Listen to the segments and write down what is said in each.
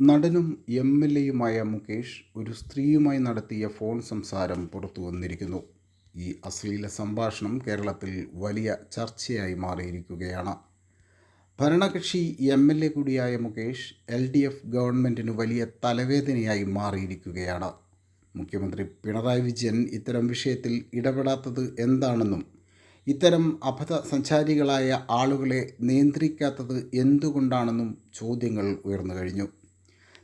നടനും M L എയുമായ Mukesh ഒരു സ്ത്രീയുമായി നടത്തിയ ഫോൺ സംസാരം പുറത്തു വന്നിരിക്കുന്നു. ഈ അശ്ലീല സംഭാഷണം കേരളത്തിൽ വലിയ ചർച്ചയായി മാറിയിരിക്കുകയാണ്. ഭരണകക്ഷി എം എൽ എ കൂടിയായ മുകേഷ് എൽ ഡി എഫ് ഗവൺമെന്റിന് വലിയ തലവേദനയായി മാറിയിരിക്കുകയാണ്. മുഖ്യമന്ത്രി പിണറായി വിജയൻ ഇത്തരം വിഷയത്തിൽ ഇടപെടാത്തത് എന്താണെന്നും ഇത്തരം അബദ്ധ സഞ്ചാരികളായ ആളുകളെ നിയന്ത്രിക്കാത്തത് എന്തുകൊണ്ടാണെന്നും ചോദ്യങ്ങൾ ഉയർന്നു കഴിഞ്ഞു.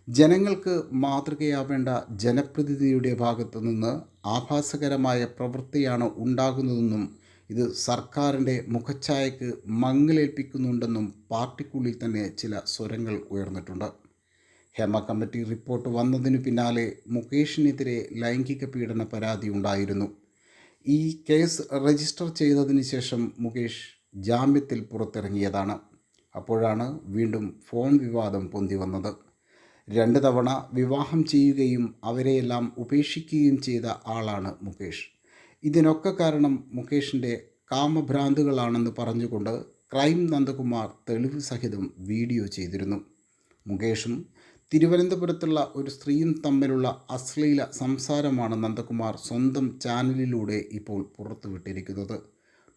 ജനങ്ങൾക്ക് മാതൃകയാവേണ്ട ജനപ്രതിനിധിയുടെ ഭാഗത്തു നിന്ന് ആഭാസകരമായ പ്രവൃത്തിയാണ് ഉണ്ടാകുന്നതെന്നും ഇത് സർക്കാരിന്റെ മുഖച്ഛായക്ക് മങ്ങലേൽപ്പിക്കുന്നുണ്ടെന്നും പാർട്ടിക്കുള്ളിൽ തന്നെ ചില സ്വരങ്ങൾ ഉയർന്നിട്ടുണ്ട്. ഹേമ കമ്മിറ്റി റിപ്പോർട്ട് വന്നതിനു പിന്നാലെ മുകേഷിനെതിരെ ലൈംഗിക പീഡന പരാതി ഉണ്ടായിരുന്നു. ഈ കേസ് രജിസ്റ്റർ ചെയ്തതിന് ശേഷം മുകേഷ് ജാമ്യത്തിൽ പുറത്തിറങ്ങിയതാണ്. അപ്പോഴാണ് വീണ്ടും ഫോൺ വിവാദം പൊന്തി വന്നത്. രണ്ട് തവണ വിവാഹം ചെയ്യുകയും അവരെയെല്ലാം ഉപേക്ഷിക്കുകയും ചെയ്ത ആളാണ് മുകേഷ്. ഇതിനൊക്കെ കാരണം മുകേഷിന്റെ കാമഭ്രാന്തുകളാണെന്ന് പറഞ്ഞുകൊണ്ട് ക്രൈം നന്ദകുമാർ തെളിവ് സഹിതം വീഡിയോ ചെയ്തിരുന്നു. മുകേഷും തിരുവനന്തപുരത്തുള്ള ഒരു സ്ത്രീയും തമ്മിലുള്ള അശ്ലീല സംസാരമാണ് നന്ദകുമാർ സ്വന്തം ചാനലിലൂടെ ഇപ്പോൾ പുറത്തുവിട്ടിരിക്കുന്നത്.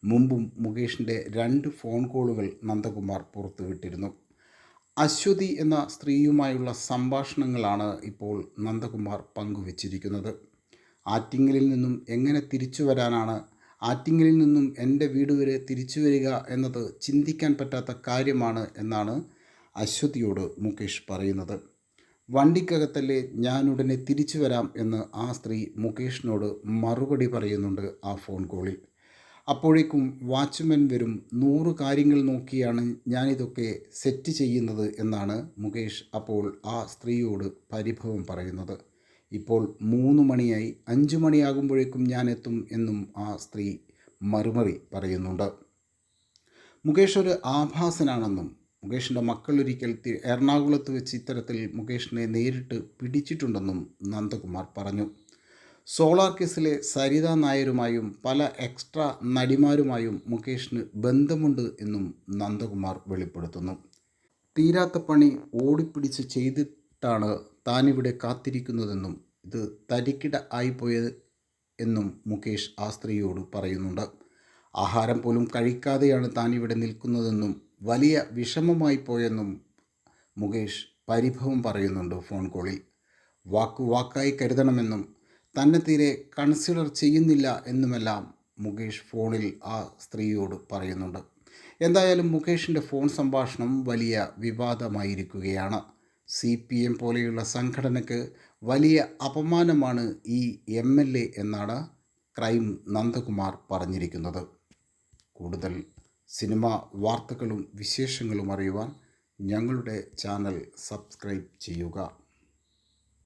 മുമ്പും മുകേഷിന്റെ രണ്ട് ഫോൺ കോളുകൾ നന്ദകുമാർ പുറത്തുവിട്ടിരുന്നു. അശ്വതി എന്ന സ്ത്രീയുമായുള്ള സംഭാഷണങ്ങളാണ് ഇപ്പോൾ നന്ദകുമാർ പങ്കുവച്ചിരിക്കുന്നത്. ആറ്റിങ്ങലിൽ നിന്നും എങ്ങനെ തിരിച്ചു വരാനാണ്? ആറ്റിങ്ങലിൽ നിന്നും എന്റെ വീട് വരെ തിരിച്ചു വരിക എന്നത് ചിന്തിക്കാൻ പറ്റാത്ത കാര്യമാണ് എന്നാണ് അശ്വതിയോട് മുകേഷ് പറയുന്നത്. വണ്ടിക്കകത്തല്ലേ ഞാനുടനെ തിരിച്ചു വരാം എന്ന് ആ സ്ത്രീ മുകേഷിനോട് മറുപടി പറയുന്നുണ്ട് ആ ഫോൺ കോളിൽ. അപ്പോഴേക്കും വാച്ച്മാൻ വരും നൂറ് കാര്യങ്ങൾ നോക്കിയാണ് ഞാനിതൊക്കെ സെറ്റ് ചെയ്യുന്നത് എന്നാണ് മുകേഷ് അപ്പോൾ ആ സ്ത്രീയോട് പരിഭവം പറയുന്നത്. ഇപ്പോൾ മൂന്ന് മണിയായി അഞ്ച് മണിയാകുമ്പോഴേക്കും ഞാൻ എത്തും എന്നും ആ സ്ത്രീ മറുമറി പറയുന്നുണ്ട്. മുകേഷ് ഒരു ആഭാസനാണെന്നും മുകേഷിന്റെ മക്കളൊരിക്കൽ ഒരിക്കൽ എറണാകുളത്ത് വെച്ച് ഇത്തരത്തിൽ മുകേഷിനെ നേരിട്ട് പിടിച്ചിട്ടുണ്ടെന്നും നന്ദകുമാർ പറഞ്ഞു. സോളാർ കേസിലെ സരിത നായരുമായും പല എക്സ്ട്രാ നടിമാരുമായും മുകേഷിന് ബന്ധമുണ്ട് എന്നും നന്ദകുമാർ വെളിപ്പെടുത്തുന്നു. തീരാത്ത പണി ഓടിപ്പിടിച്ച് ചെയ്തിട്ടാണ് താനിവിടെ കാത്തിരിക്കുന്നതെന്നും ഇത് തരിക്കിട ആയിപ്പോയത് എന്നും മുകേഷ് ആ സ്ത്രീയോട് പറയുന്നുണ്ട്. ആഹാരം പോലും കഴിക്കാതെയാണ് താൻ ഇവിടെ നിൽക്കുന്നതെന്നും വലിയ വിഷമമായി പോയെന്നും മുകേഷ് പരിഭവം പറയുന്നുണ്ട് ഫോൺ കോളിൽ. വാക്കു വാക്കായി കരുതണമെന്നും തന്നെ തീരെ കൺസിഡർ ചെയ്യുന്നില്ല എന്നുമെല്ലാം മുകേഷ് ഫോണിൽ ആ സ്ത്രീയോട് പറയുന്നുണ്ട്. എന്തായാലും മുകേഷിന്റെ ഫോൺ സംഭാഷണം വലിയ വിവാദമായിരിക്കുകയാണ്. സി പി എം പോലെയുള്ള സംഘടനയ്ക്ക് വലിയ അപമാനമാണ് ഈ എം എൽ എ എന്നാണ് ക്രൈം നന്ദകുമാർ പറഞ്ഞിരിക്കുന്നത്. കൂടുതൽ സിനിമ വാർത്തകളും വിശേഷങ്ങളും അറിയുവാൻ ഞങ്ങളുടെ ചാനൽ സബ്സ്ക്രൈബ് ചെയ്യുക.